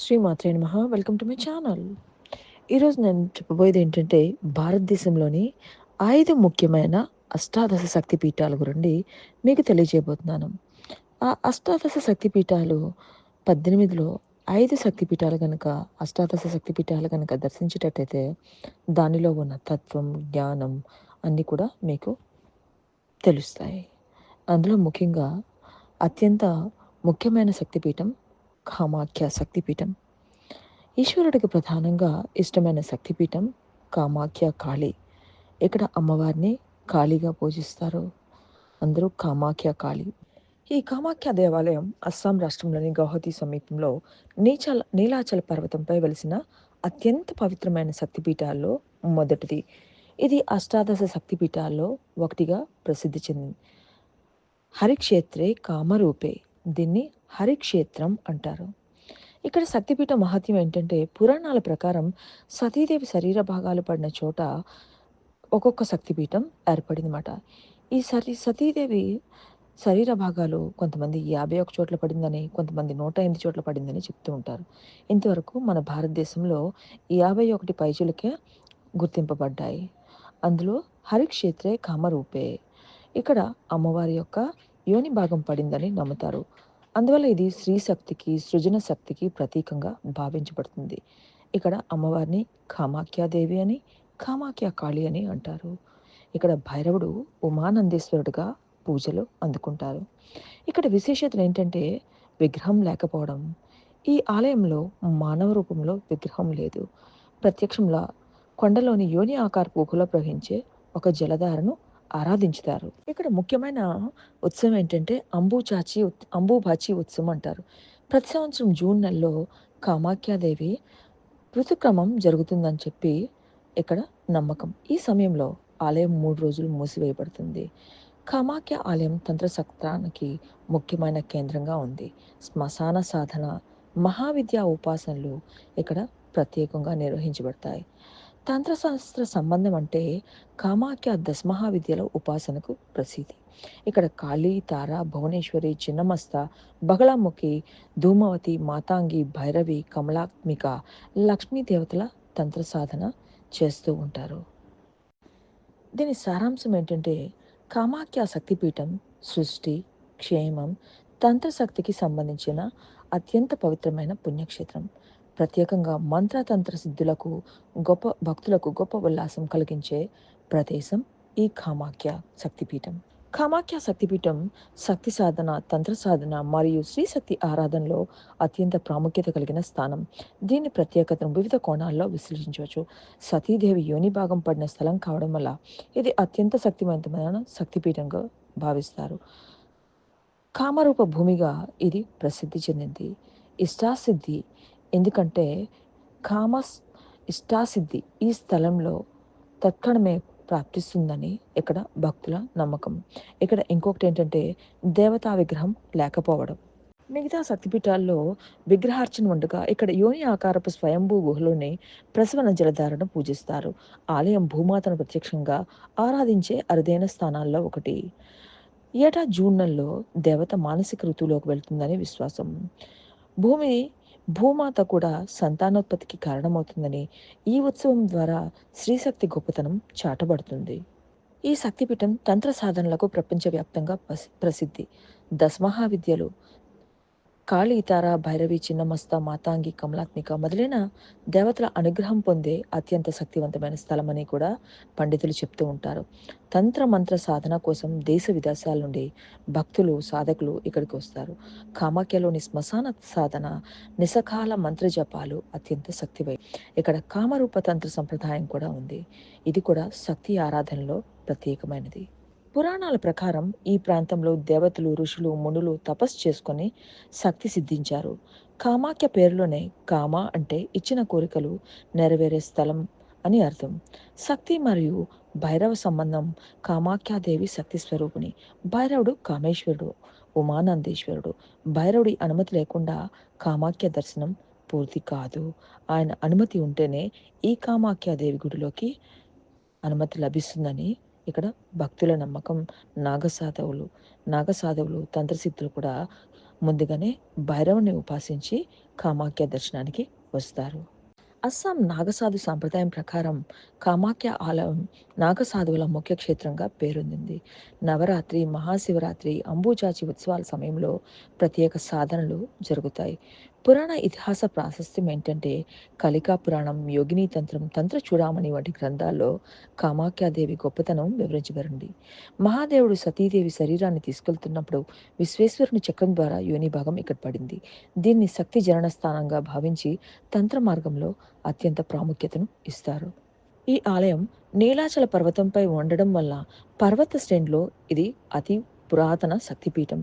శ్రీమాత్రే నమ. Welcome to my channel ఈరోజు నేను చెప్పబోయేది ఏంటంటే భారతదేశంలోని ఐదు ముఖ్యమైన అష్టాదశ శక్తి పీఠాల గురించి మీకు తెలియజేయబోతున్నాను. ఆ అష్టాదశ శక్తి పీఠాలు పద్దెనిమిదిలో ఐదు శక్తి పీఠాలు కనుక అష్టాదశ శక్తి పీఠాలు కనుక దర్శించేటట్టయితే దానిలో ఉన్న తత్వం జ్ఞానం అన్నీ కూడా మీకు తెలుస్తాయి. అందులో ముఖ్యంగా అత్యంత ముఖ్యమైన శక్తిపీఠం కామాఖ్య శక్తిపీఠం. ఈశ్వరుడికి ప్రధానంగా ఇష్టమైన శక్తిపీఠం కామాఖ్య కాళీ. ఇక్కడ అమ్మవారిని కాళీగా పూజిస్తారు అందరూ కామాఖ్య కాళీ. ఈ కామాఖ్య దేవాలయం అస్సాం రాష్ట్రంలోని గౌహతి సమీపంలో నీచల నీలాచల పర్వతంపై వెలిసిన అత్యంత పవిత్రమైన శక్తిపీఠాల్లో మొదటిది. ఇది అష్టాదశ శక్తిపీఠాల్లో ఒకటిగా ప్రసిద్ధి చెందింది. హరిక్షేత్రే కామరూపే. దీన్ని హరిక్షేత్రం అంటారు. ఇక్కడ శక్తిపీఠ మహత్యం ఏంటంటే పురాణాల ప్రకారం సతీదేవి శరీర భాగాలు పడిన చోట ఒక్కొక్క శక్తిపీఠం ఏర్పడిందన్నమాట. ఈ సరి సతీదేవి శరీర భాగాలు కొంతమంది యాభై ఒక చోట్ల పడిందని కొంతమంది నూట ఎనిమిది చోట్ల పడిందని చెప్తూ ఉంటారు. ఇంతవరకు మన భారతదేశంలో యాభై ఒకటి పైచులకే గుర్తింపబడ్డాయి. అందులో హరిక్షేత్రే కామరూపే. ఇక్కడ అమ్మవారి యొక్క యోని భాగం పడిందని నమ్ముతారు. అందువల్ల ఇది స్త్రీ శక్తికి సృజన శక్తికి ప్రతీకంగా భావించబడుతుంది. ఇక్కడ అమ్మవారిని కామాఖ్యాదేవి అని కామాఖ్య కాళి అని అంటారు. ఇక్కడ భైరవుడు ఉమానందేశ్వరుడుగా పూజలు అందుకుంటారు. ఇక్కడ విశేషతలు ఏంటంటే విగ్రహం లేకపోవడం. ఈ ఆలయంలో మానవ రూపంలో విగ్రహం లేదు. ప్రత్యక్షంలో కొండలోని యోని ఆకార గుహలో ప్రవహించే ఒక జలధారను ఆరాధించుతారు. ఇక్కడ ముఖ్యమైన ఉత్సవం ఏంటంటే అంబుచాచి అంబుబాచి ఉత్సవం అంటారు. ప్రతి సంవత్సరం జూన్ నెలలో కామాఖ్యాదేవి ఋతుక్రమం జరుగుతుందని చెప్పి ఇక్కడ నమ్మకం. ఈ సమయంలో ఆలయం మూడు రోజులు మూసివేయబడుతుంది. కామాఖ్య ఆలయం తంత్రశక్తానికి ముఖ్యమైన కేంద్రంగా ఉంది. శ్మశాన సాధన మహావిద్యా ఉపాసనలు ఇక్కడ ప్రత్యేకంగా నిర్వహించబడతాయి. తంత్రశాస్త్ర సంబంధం అంటే కామాఖ్య దశమహావిద్యల ఉపాసనకు ప్రసిద్ధి. ఇక్కడ కాళీ తార భువనేశ్వరి చిన్నమస్త బగళాముఖి ధూమవతి మాతాంగి భైరవి కమలాత్మిక లక్ష్మీ దేవతల తంత్ర సాధన చేస్తూ ఉంటారు. దీని సారాంశం ఏంటంటే కామాఖ్య శక్తిపీఠం సృష్టి క్షేమం తంత్రశక్తికి సంబంధించిన అత్యంత పవిత్రమైన పుణ్యక్షేత్రం. ప్రత్యేకంగా మంత్రతంత్ర సిద్ధులకు గొప్ప భక్తులకు గొప్ప ఉల్లాసం కలిగించే ప్రదేశం ఈ కామాఖ్య శక్తిపీఠం. కామాఖ్య శక్తిపీఠం శక్తి సాధన తంత్ర సాధన మరియు శ్రీశక్తి ఆరాధనలో అత్యంత ప్రాముఖ్యత కలిగిన స్థానం. దీని ప్రత్యేకతను వివిధ కోణాల్లో విశ్లేషించవచ్చు. సతీదేవి యోని భాగం పడిన స్థలం కావడం వల్ల ఇది అత్యంత శక్తివంతమైన శక్తిపీఠంగా భావిస్తారు. కామరూప భూమిగా ఇది ప్రసిద్ధి చెందింది. ఇష్టాసిద్ధి ఎందుకంటే కామస్ ఇష్టాసిద్ధి ఈ స్థలంలో తక్షణమే ప్రాప్తిస్తుందని ఇక్కడ భక్తుల నమ్మకం. ఇక్కడ ఇంకొకటి ఏంటంటే దేవతా విగ్రహం లేకపోవడం. మిగతా శక్తిపీఠాల్లో విగ్రహార్చన ఉండగా ఇక్కడ యోని ఆకారపు స్వయంభూ గుహలోని ప్రసవన జలధారను పూజిస్తారు. ఆలయం భూమాతను ప్రత్యక్షంగా ఆరాధించే అరుదైన స్థానాల్లో ఒకటి. ఏటా జూన్ నెలలో దేవత మానసిక ఋతువులోకి వెళ్తుందని విశ్వాసం. భూమి భూమాత కూడా సంతానోత్పత్తికి కారణమవుతుందని ఈ ఉత్సవం ద్వారా స్త్రీశక్తి గొప్పతనం చాటబడుతుంది. ఈ శక్తిపీఠం తంత్ర సాధనలకు ప్రపంచవ్యాప్తంగా పసి- ప్రసిద్ధి. దశమహావిద్యలు కాళీ తార భైరవి చిన్నమస్త మాతాంగి కమలాత్మిక మొదలైన దేవతల అనుగ్రహం పొందే అత్యంత శక్తివంతమైన స్థలమని కూడా పండితులు చెప్తూ ఉంటారు. తంత్ర మంత్ర సాధన కోసం దేశ విదేశాల నుండి భక్తులు సాధకులు ఇక్కడికి వస్తారు. కామాఖ్యలోని శ్మశాన సాధన నిసకాల మంత్ర జపాలు అత్యంత శక్తివై ఇక్కడ కామరూప తంత్ర సంప్రదాయం కూడా ఉంది. ఇది కూడా శక్తి ఆరాధనలో ప్రత్యేకమైనది. పురాణాల ప్రకారం ఈ ప్రాంతంలో దేవతలు ఋషులు మునులు తపస్సు చేసుకొని శక్తి సిద్ధించారు. కామాఖ్య పేరులోనే కామ అంటే ఇచ్చిన కోరికలు నెరవేరే స్థలం అని అర్థం. శక్తి మరియు భైరవ సంబంధం కామాఖ్యాదేవి శక్తి స్వరూపిణి. భైరవుడు కామేశ్వరుడు ఉమానందేశ్వరుడు. భైరవుడి అనుమతి లేకుండా కామాఖ్య దర్శనం పూర్తి కాదు. ఆయన అనుమతి ఉంటేనే ఈ కామాఖ్యాదేవి గుడిలోకి అనుమతి లభిస్తుందని ఇక్కడ భక్తుల నమ్మకం నాగసాధవులు నాగసాధవులు తంత్రసిద్ధులు కూడా ముందుగానే భైరవుని ఉపాసించి కామాఖ్య దర్శనానికి వస్తారు. అస్సాం నాగసాధు సాంప్రదాయం ప్రకారం కామాఖ్య ఆలయం నాగసాధువుల ముఖ్య క్షేత్రంగా పేరొందింది. నవరాత్రి మహాశివరాత్రి అంబుజాచి ఉత్సవాల సమయంలో ప్రత్యేక సాధనలు జరుగుతాయి. పురాణ ఇతిహాస ప్రాశస్త్యం ఏంటంటే కలికా పురాణం యోగిని తంత్రం తంత్ర చూడామణి వంటి గ్రంథాల్లో కామాఖ్యాదేవి గొప్పతనం వివరించబడింది. మహాదేవుడు సతీదేవి శరీరాన్ని తీసుకెళ్తున్నప్పుడు విశ్వేశ్వరుని చక్రం ద్వారా యోని భాగం ఇక్కడ పడింది. దీన్ని శక్తి జనన స్థానంగా భావించి తంత్ర మార్గంలో అత్యంత ప్రాముఖ్యతను ఇస్తారు. ఈ ఆలయం నీలాచల పర్వతంపై ఉండడం వల్ల పర్వత శ్రేణిలో ఇది అతి పురాతన శక్తిపీఠం.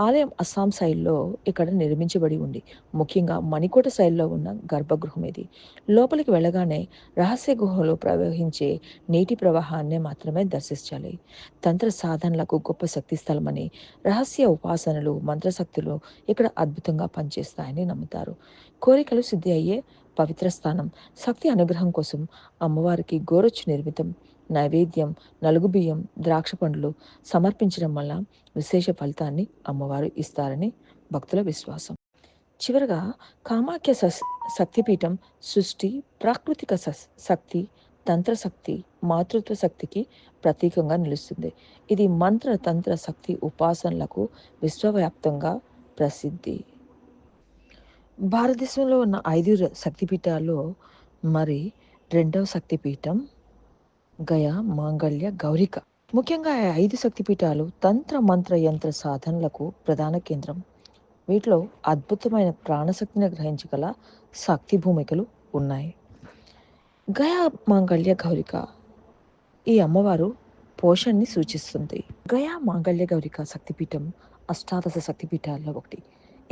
ఆలయం అస్సాం శైలిలో ఇక్కడ నిర్మించబడి ఉంది. ముఖ్యంగా మణికోట శైలిలో ఉన్న గర్భగృహం ఇది. లోపలికి వెళ్ళగానే రహస్య గుహలో ప్రవహించే నీటి ప్రవాహాన్ని మాత్రమే దర్శించాలి. తంత్ర సాధనలకు గొప్ప శక్తి స్థలమని రహస్య ఉపాసనలు మంత్రశక్తులు ఇక్కడ అద్భుతంగా పనిచేస్తాయని నమ్ముతారు. కోరికలు సిద్ధి అయ్యే పవిత్ర స్థానం శక్తి అనుగ్రహం కోసం అమ్మవారికి గోరొచ్చు నిర్మితం నైవేద్యం నలుగు బియ్యం ద్రాక్ష పండ్లు సమర్పించడం వల్ల విశేష ఫలితాన్ని అమ్మవారు ఇస్తారని భక్తుల విశ్వాసం. చివరగా కామాఖ్య శక్తిపీఠం సృష్టి ప్రాకృతిక శక్తి తంత్రశక్తి మాతృత్వ శక్తికి ప్రతీకంగా నిలుస్తుంది. ఇది మంత్ర తంత్ర శక్తి ఉపాసనలకు విశ్వవ్యాప్తంగా ప్రసిద్ధి. భారతదేశంలో ఉన్న ఐదు శక్తిపీఠాల్లో మరి రెండవ శక్తిపీఠం గయా మాంగళ్య గౌరిక. ముఖ్యంగా ఐదు శక్తిపీఠాలు తంత్ర మంత్ర యంత్ర సాధనలకు ప్రధాన కేంద్రం. వీటిలో అద్భుతమైన ప్రాణశక్తిని గ్రహించగల శక్తి భూమికలు ఉన్నాయి. గయా మాంగళ్య గౌరిక. ఈ అమ్మవారు పోషణ్ని సూచిస్తుంది. గయా మాంగళ్య గౌరిక శక్తిపీఠం అష్టాదశ శక్తిపీఠాల్లో ఒకటి.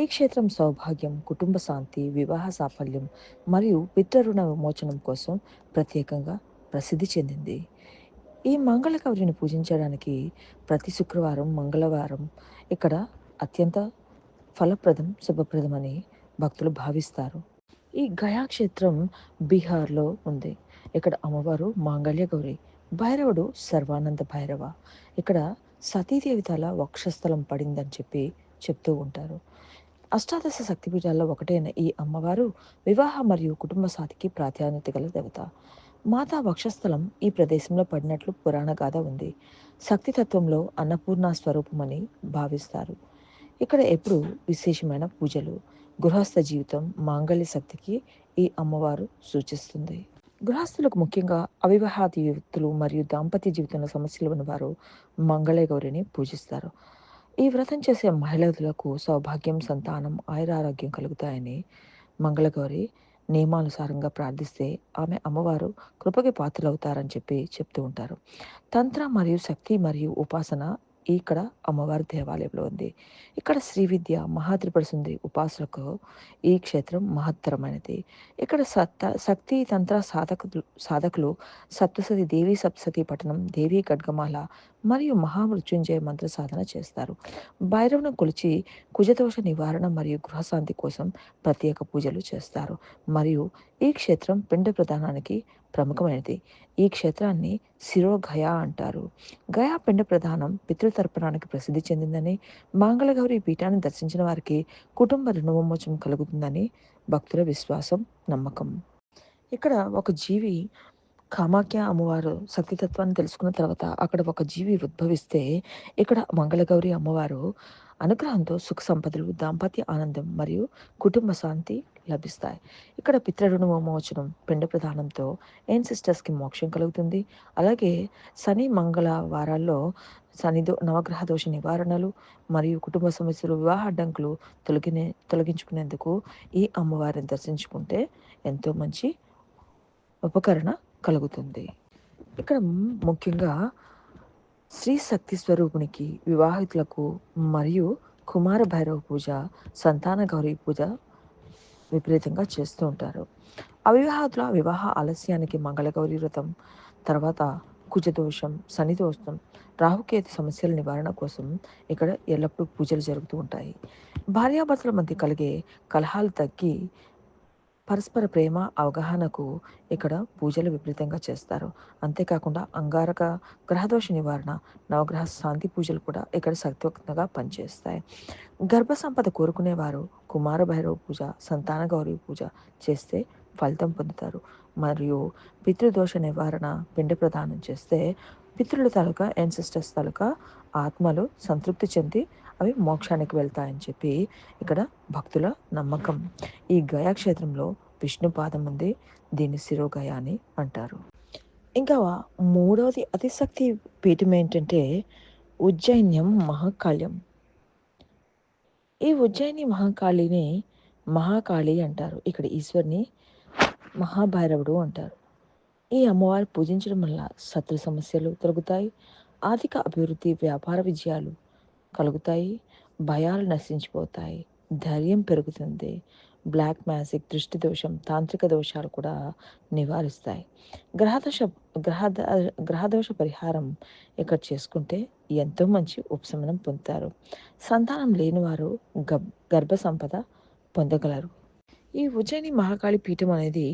ఈ క్షేత్రం సౌభాగ్యం కుటుంబ శాంతి వివాహ సాఫల్యం మరియు పితృణ విమోచనం కోసం ప్రత్యేకంగా ప్రసిద్ధి చెందింది. ఈ మంగళ గౌరిని పూజించడానికి ప్రతి శుక్రవారం మంగళవారం ఇక్కడ అత్యంత ఫలప్రదం శుభప్రదమని భక్తులు భావిస్తారు. ఈ గయా క్షేత్రం బీహార్లో ఉంది. ఇక్కడ అమ్మవారు మాంగళ్య గౌరి భైరవుడు సర్వానంద భైరవ. ఇక్కడ సతీదేవి తల వక్షస్థలం పడిందని చెప్పి చెప్తూ ఉంటారు. అష్టాదశ శక్తిపీఠాల్లో ఒకటైన ఈ అమ్మవారు వివాహ మరియు కుటుంబ సాతికి ప్రాధాన్యత గల దేవత. మాతా వక్షస్థలం ఈ ప్రదేశంలో పడినట్లు పురాణ గాథ ఉంది. శక్తితత్వంలో అన్నపూర్ణ స్వరూపమని భావిస్తారు. ఇక్కడ ఎప్పుడు విశేషమైన పూజలు గృహస్థ జీవితం మాంగళ్య శక్తికి ఈ అమ్మవారు సూచిస్తుంది. గృహస్థులకు ముఖ్యంగా అవివాహాత యువతులు మరియు దాంపత్య జీవితంలో సమస్యలు ఉన్నవారు మంగళ గౌరిని పూజిస్తారు. ఈ వ్రతం చేసే మహిళలకు సౌభాగ్యం సంతానం ఆయురారోగ్యం కలుగుతాయని మంగళగౌరి నియమానుసారంగా ప్రార్థిస్తే ఆమె అమ్మవారు కృపకి పాత్రలవుతారని చెప్పి చెప్తూ ఉంటారు. తంత్ర మరియు శక్తి మరియు ఉపాసన ఇక్కడ అమ్మవారి దేవాలయంలో ఉంది. ఇక్కడ శ్రీ విద్య మహాత్రిపడుతుంది సుందరి ఉపాసనకు ఈ క్షేత్రం మహత్తరమైనది. ఇక్కడ సత్త శక్తి తంత్ర సాధకులు సాధకులు సప్తసతి దేవి సప్తసతి పట్టణం దేవి గడ్గమాల మరియు మహామృత్యుంజయ మంత్ర సాధన చేస్తారు. భైరవును కొలిచి కుజదోష నివారణ మరియు గృహశాంతి కోసం ప్రత్యేక పూజలు చేస్తారు. మరియు ఈ క్షేత్రం పిండ ప్రధానానికి ప్రముఖమైనది. ఈ క్షేత్రాన్ని శిరో గయా అంటారు. గయా పిండ ప్రధానం పితృతర్పణానికి ప్రసిద్ధి చెందిందని మంగళగౌరి పీఠాన్ని దర్శించిన వారికి కుటుంబ రుణమోచం కలుగుతుందని భక్తుల విశ్వాసం నమ్మకం. ఇక్కడ ఒక జీవి కామాఖ్య అమ్మవారు శక్తితత్వాన్ని తెలుసుకున్న తర్వాత అక్కడ ఒక జీవి ఉద్భవిస్తే ఇక్కడ మంగళగౌరి అమ్మవారు అనుగ్రహంతో సుఖ సంపదలు దాంపత్య ఆనందం మరియు కుటుంబ శాంతి లభిస్తాయి. ఇక్కడ పితృరుణ మోచనం పిండ ప్రధానంతో ఏన్ సిస్టర్స్కి మోక్షం కలుగుతుంది? అలాగే శని మంగళ వారాల్లో శని దో నవగ్రహ దోష నివారణలు మరియు కుటుంబ సమస్యలు వివాహ అడ్డంకులు తొలగినే తొలగించుకునేందుకు ఈ అమ్మవారిని దర్శించుకుంటే ఎంతో మంచి ఉపకరణ కలుగుతుంది. ఇక్కడ ముఖ్యంగా శ్రీ శక్తి స్వరూపునికి వివాహితులకు మరియు కుమార భైరవ పూజ సంతాన గౌరీ పూజ విపరీతంగా చేస్తూ ఉంటారు. అవివాహితుల వివాహ ఆలస్యానికి మంగళగౌరి వ్రతం తర్వాత కుజదోషం శనిదోషం రాహుకేతు సమస్యల నివారణ కోసం ఇక్కడ ఎల్లప్పుడూ పూజలు జరుగుతూ ఉంటాయి. భార్యాభర్తల మధ్య కలిగే కలహాలు తగ్గి పరస్పర ప్రేమ అవగాహనకు ఇక్కడ పూజలు విపరీతంగా చేస్తారు. అంతేకాకుండా అంగారక గ్రహదోష నివారణ నవగ్రహ శాంతి పూజలు కూడా ఇక్కడ శక్తివంతంగా పనిచేస్తాయి. గర్భ సంపద కోరుకునేవారు కుమార భైరవ పూజ సంతాన గౌరీ పూజ చేస్తే ఫలితం పొందుతారు. మరియు పితృదోష నివారణ పిండి ప్రదానం చేస్తే పితృల తాలూకా ఎన్సిస్టర్స్ తాలూకా ఆత్మలు సంతృప్తి చెంది అవి మోక్షానికి వెళ్తాయని చెప్పి ఇక్కడ భక్తుల నమ్మకం. ఈ గయా క్షేత్రంలో విష్ణు పాదం ఉంది. దీన్ని శిరోగయ అని అంటారు. ఇంకా మూడవది అతిశక్తి పీఠం ఏంటంటే ఉజ్జయిన్యం మహాకాళ్యం. ఈ ఉజ్జయిని మహాకాళిని మహాకాళి అంటారు. ఇక్కడ ఈశ్వరిని మహాభైరవుడు అంటారు. ఈ అమ్మవారు పూజించడం వల్ల శత్రు సమస్యలు తొలగుతాయి. ఆర్థిక అభివృద్ధి వ్యాపార విజయాలు కలుగుతాయి. భయాలు నశించిపోతాయి. ధైర్యం పెరుగుతుంది. బ్లాక్ మ్యాజిక్ దృష్టి దోషం తాంత్రిక దోషాలు కూడా నివారిస్తాయి. గ్రహదోష గ్రహ గ్రహదోష పరిహారం ఇక్కడ చేసుకుంటే ఎంతో మంచి ఉపశమనం పొందుతారు. సంతానం లేనివారు గబ్ గర్భ సంపద పొందగలరు. ఈ ఉజ్జయిని మహాకాళి పీఠం అనేది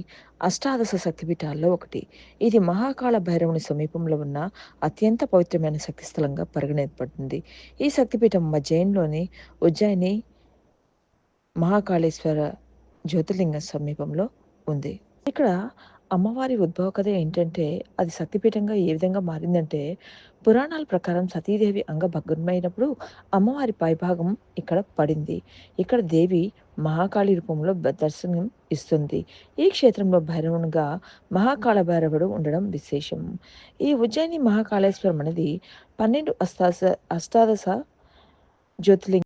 అష్టాదశ శక్తిపీఠాల్లో ఒకటి. ఇది మహాకాళ భైరవుని సమీపంలో ఉన్న అత్యంత పవిత్రమైన శక్తి స్థలంగా పరిగణింపబడుతుంది ఈ శక్తిపీఠం మధ్యయంలోని ఉజ్జయిని మహాకాళేశ్వర జ్యోతిర్లింగ సమీపంలో ఉంది. ఇక్కడ అమ్మవారి ఉద్భవ కథ ఏంటంటే అది శక్తిపీఠంగా ఏ విధంగా మారిందంటే పురాణాల ప్రకారం సతీదేవి అంగభగ్నమైనప్పుడు అమ్మవారి పైభాగం ఇక్కడ పడింది. ఇక్కడ దేవి మహాకాళి రూపంలో దర్శనం ఇస్తుంది. ఈ క్షేత్రంలో భైరవునిగా మహాకాళ భైరవుడు ఉండడం విశేషం. ఈ ఉజ్జయిని మహాకాళేశ్వరం అనేది పన్నెండు అష్టాదశ అష్టాదశ జ్యోతిలింగ